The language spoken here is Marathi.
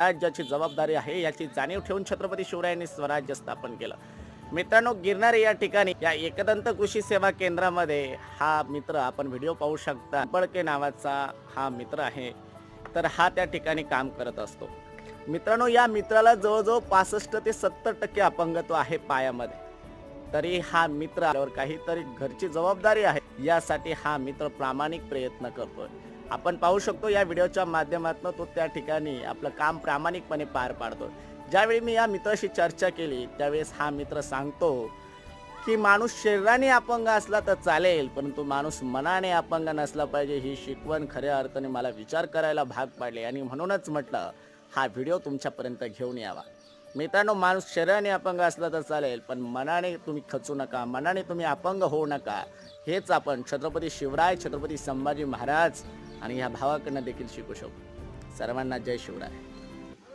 राज्याची जबाबदारी आहे याची जाणीव ठेवून छत्रपती शिवरायांनी स्वराज्य स्थापन केलं. मित्रांनो गिरणार या ठिकाणी या एकदंत कृषी सेवा केंद्रामध्ये हा मित्र आपण व्हिडिओ पाहू शकता. पडके नावाचा हा मित्र आहे. तर हा त्या ठिकाणी काम करत असतो. मित्रांनो या मित्राला जवळजवळ पासष्ट ते सत्तर टक्के अपंगत्व आहे पायामध्ये. तरी हा मित्र आल्यावर काहीतरी घरची जबाबदारी आहे. यासाठी हा मित्र प्रामाणिक प्रयत्न करतोय. आपण पाहू शकतो या व्हिडिओच्या माध्यमातून तो त्या ठिकाणी आपलं काम प्रामाणिकपणे पार पाडतो. ज्यावेळी मी या मित्राशी चर्चा केली त्यावेळेस हा मित्र सांगतो की माणूस शरीराने अपंग असला तर चालेल परंतु माणूस मनाने अपंग नसला पाहिजे ही शिकवण खऱ्या अर्थाने मला विचार करायला भाग पाडले आणि म्हणूनच म्हटलं हा व्हिडिओ तुमच्यापर्यंत घेऊन यावा. मित्रांनो माणूस शरीराने अपंग असला तर चालेल पण मनाने तुम्ही खचू नका मनाने तुम्ही अपंग होऊ नका. हेच आपण छत्रपती शिवराय छत्रपती संभाजी महाराज आणि ह्या भावाकडनं देखील शिकू शकतो सर्वांना जय शिवराय.